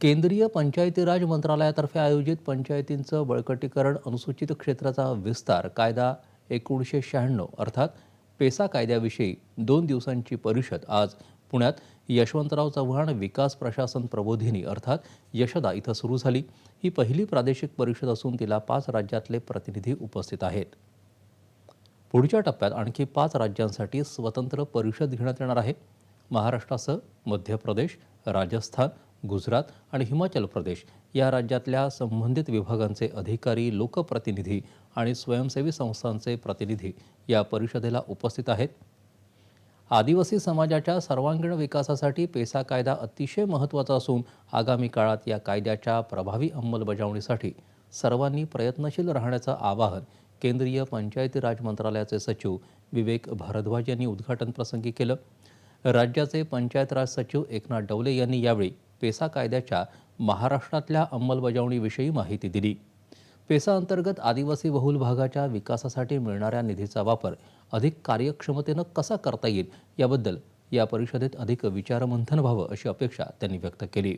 केंद्रीय पंचायती राज मंत्रालयातर्फे आयोजित पंचायतींचं बळकटीकरण अनुसूचित क्षेत्राचा विस्तार कायदा एकोणीसशे शहाण्णव अर्थात पेसा कायद्याविषयी दोन दिवसांची परिषद आज पुण्यात यशवंतराव चव्हाण विकास प्रशासन प्रबोधिनी अर्थात यशदा इथं सुरू झाली. ही पहिली प्रादेशिक परिषद असून तिला पाच राज्यातले प्रतिनिधी उपस्थित आहेत. पुढच्या टप्प्यात आणखी पाच राज्यांसाठी स्वतंत्र परिषद घेण्यात येणार आहे. महाराष्ट्रासह मध्य प्रदेश राजस्थान गुजरात आणि हिमाचल प्रदेश या राज्यातल्या संबंधित विभागांचे अधिकारी लोकप्रतिनिधी आणि स्वयंसेवी संस्थांचे प्रतिनिधी या परिषदेला उपस्थित आहेत. आदिवासी समाजाच्या सर्वांगीण विकासासाठी पेसा कायदा अतिशय महत्त्वाचा असून आगामी काळात या कायद्याच्या प्रभावी अंमलबजावणीसाठी सर्वांनी प्रयत्नशील राहण्याचं आवाहन केंद्रीय पंचायती राज मंत्रालयाचे सचिव विवेक भारद्वाज यांनी उद्घाटन प्रसंगी केलं. राज्याचे पंचायत राज सचिव एकनाथ डवले यांनी यावेळी पेसा कायद्याच्या महाराष्ट्रातल्या अंमलबजावणीविषयी माहिती दिली. पेसा अंतर्गत आदिवासी बहुल भागाच्या विकासासाठी मिळणाऱ्या निधीचा वापर अधिक कार्यक्षमतेनं कसा करता येईल याबद्दल या परिषदेत अधिक विचारमंथन व्हावं अशी अपेक्षा त्यांनी व्यक्त केली.